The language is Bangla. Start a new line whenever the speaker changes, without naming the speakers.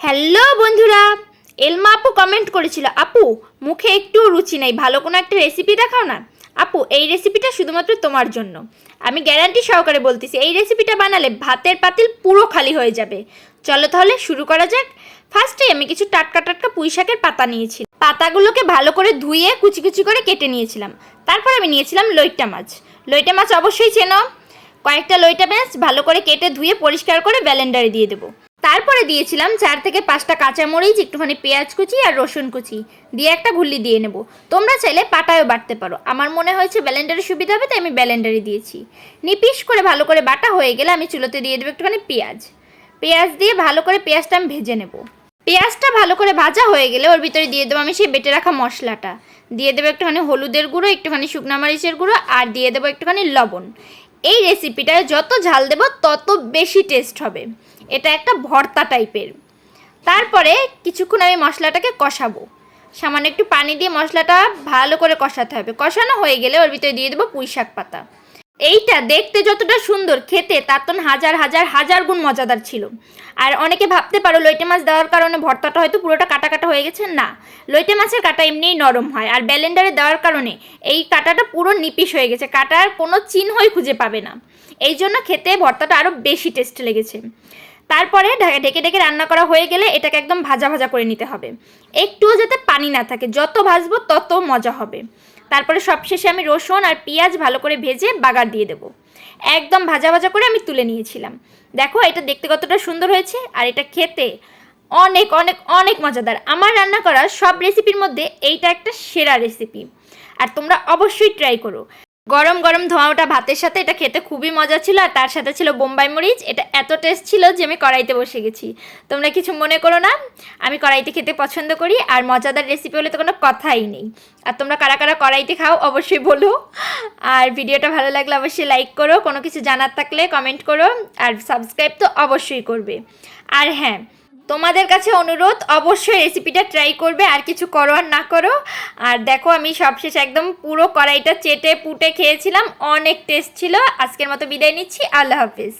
হ্যালো বন্ধুরা, এলমা আপু কমেন্ট করেছিল, আপু, মুখে একটু রুচি নেই, ভালো কোনো একটা রেসিপি দেখাও না? আপু, এই রেসিপিটা শুধুমাত্র তোমার জন্য। আমি গ্যারান্টি সহকারে বলতেছি, এই রেসিপিটা বানালে ভাতের পাতিল পুরো খালি হয়ে যাবে। চলো তাহলে শুরু করা যাক। ফার্স্টে আমি কিছু টাটকা টাটকা পুঁই শাকের পাতা নিয়েছি। পাতাগুলোকে ভালো করে ধুয়ে কুচি কুচি করে কেটে নিয়েছিলাম। তারপর আমি নিয়েছিলাম লইট্টা মাছ। লইট্টা মাছ অবশ্যই চেনো। কয়েকটা লইটা মাছ ভালো করে কেটে ধুয়ে পরিষ্কার করে ব্যালেন্ডারে দিয়ে দেবো। তারপরে দিয়েছিলাম চার থেকে পাঁচটা কাঁচামরিচ, একটুখানি পেঁয়াজ কুচি আর রসুন কুচি। দিয়ে একটা ঘুল্লি দিয়ে নেব। তোমরা চাইলে পাটায়ও বাটতে পারো। আমার মনে হয়েছে ব্যালেন্ডারে সুবিধা হবে, তাই আমি ব্যালেন্ডারে দিয়েছি। নিপিস করে ভালো করে বাটা হয়ে গেলে আমি চুলোতে দিয়ে দেবো একটুখানি পেঁয়াজ। পেঁয়াজ দিয়ে ভালো করে পেঁয়াজটা আমি ভেজে নেব। পেঁয়াজটা ভালো করে ভাজা হয়ে গেলে ওর ভিতরে দিয়ে দেবো আমি সেই বেটে রাখা মশলাটা। দিয়ে দেবো একটুখানি হলুদের গুঁড়ো, একটুখানি শুকনো মরিচের গুঁড়ো আর দিয়ে দেবো একটুখানি লবণ। এই রেসিপিটায় যত ঝাল দেব, তত বেশি টেস্ট হবে। এটা একটা ভর্তা টাইপের তারপরে কিছুক্ষণ আমি মশলাটাকে কষাবো। সামান্য একটু পানি দিয়ে মশলাটা ভালো করে কষাতে হবে। কষানো হয়ে গেলে ওর ভিতরে দিয়ে দেবো পুঁই শাক পাতা। এইটা দেখতে যতটা সুন্দর খেতে, তার তো হাজার হাজার হাজার গুণ মজাদার ছিল। আর অনেকে ভাবতে পারো, লইটে মাছ দেওয়ার কারণে ভর্তাটা হয়তো পুরোটা কাটা কাটা হয়ে গেছে? না। লইটে মাছের কাটা এমনিই নরম হয়, আর ব্যালেন্ডারে দেওয়ার কারণে এই কাটাটা পুরো নিপিস হয়ে গেছে, কাটার কোনো চিহ্নই খুঁজে পাবে না। এই জন্য খেতে ভর্তাটা আরও বেশি টেস্ট লেগেছে। তারপরে ঢেকে ঢেকে রান্না করা হয়ে গেলে এটাকে একদম ভাজা ভাজা করে নিতে হবে। একটুও যাতে পানি না থাকে, যত ভাজবো তত মজা হবে। তারপরে সবশেষে আমি রসুন আর পেঁয়াজ ভালো করে ভেজে বাগার দিয়ে দেবো। একদম ভাজা ভাজা করে আমি তুলে নিয়েছিলাম। দেখো, এটা দেখতে কতটা সুন্দর হয়েছে আর এটা খেতে অনেক অনেক অনেক মজাদার। আমার রান্না করা সব রেসিপির মধ্যে এইটা একটা সেরা রেসিপি আর তোমরা অবশ্যই ট্রাই করো। গরম গরম ধোঁয়া ওটা ভাতের সাথে এটা খেতে খুবই মজা ছিল, আর তার সাথে ছিল বোম্বাই মরিচ। এটা এত টেস্ট ছিল যে আমি কড়াইতে বসে গেছি। তোমরা কিছু মনে করো না, আমি কড়াইতে খেতে পছন্দ করি, আর মজাদার রেসিপি হলে তো কোনো কথাই নেই। আর তোমরা কারা কারা কড়াইতে খাও অবশ্যই বলো। আর ভিডিওটা ভালো লাগলে অবশ্যই লাইক করো, কোনো কিছু জানার থাকলে কমেন্ট করো, আর সাবস্ক্রাইব তো অবশ্যই করবে। আর হ্যাঁ তোমাদের কাছে অনুরোধ, অবশ্যই রেসিপিটা ট্রাই করবে, আর কিছু করো আর না করো। আর দেখো, আমি সবশেষ একদম পুরো কড়াইটা চেটে পুটে খেয়েছিলাম, অনেক টেস্ট ছিল। আজকের মতো বিদায় নিচ্ছি, আল্লাহ হাফিজ।